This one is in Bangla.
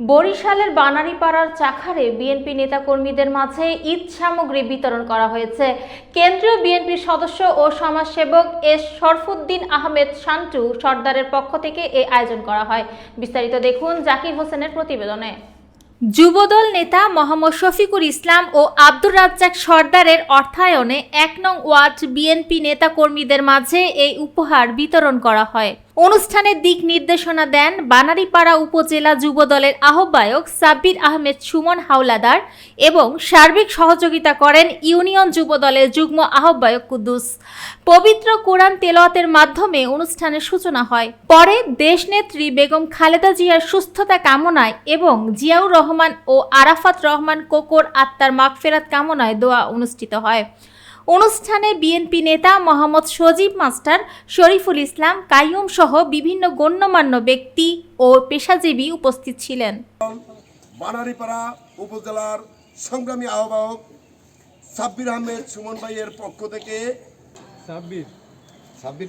বরিশালের বানারীপাড়ার চাখারে বিএনপি নেতাকর্মীদের মাঝে ঈদ সামগ্রী বিতরণ করা হয়েছে। কেন্দ্রীয় বিএনপির সদস্য ও সমাজসেবক এস শরফুদ্দিন আহমেদ শান্টু সর্দারের পক্ষ থেকে এই আয়োজন করা হয়। বিস্তারিত দেখুন জাকির হোসেনের প্রতিবেদনে। যুবদল নেতা মোহাম্মদ শফিকুল ইসলাম ও আব্দুর রাজ্জাক সর্দারের অর্থায়নে এক নং ওয়ার্ড বিএনপি নেতাকর্মীদের মাঝে এই উপহার বিতরণ করা হয়। অনুষ্ঠানে দিক নির্দেশনা দেন বানারীপাড়া উপজেলা যুবদলের আহ্বায়ক সাব্বির আহমেদ সুমন হাওলাদার এবং সার্বিক সহযোগিতা করেন ইউনিয়ন যুবদলের যুগ্ম আহ্বায়ক কুদ্দুস। পবিত্র কোরআন তেলাওয়াতের মাধ্যমে অনুষ্ঠানের সূচনা হয়। পরে দেশনেত্রী বেগম খালেদা জিয়ার সুস্থতা কামনায় এবং জিয়াউর রহমান ও আরাফাত রহমান কোকর আত্মার মাগফেরাত কামনায় দোয়া অনুষ্ঠিত হয়। অনুষ্ঠানে বিএনপি নেতা মোহাম্মদ সজীব মাস্টার শরীফুল ইসলাম কাইয়ুম সহ বিভিন্ন গণ্যমান্য ব্যক্তি ও পেশাজীবী উপস্থিত ছিলেন। বানারীপাড়া উপজেলার সংগ্রামী আহ্বায়ক সাব্বির আহমেদ সুমন ভাইয়ের পক্ষ থেকে ছাব্বিশ Sabbir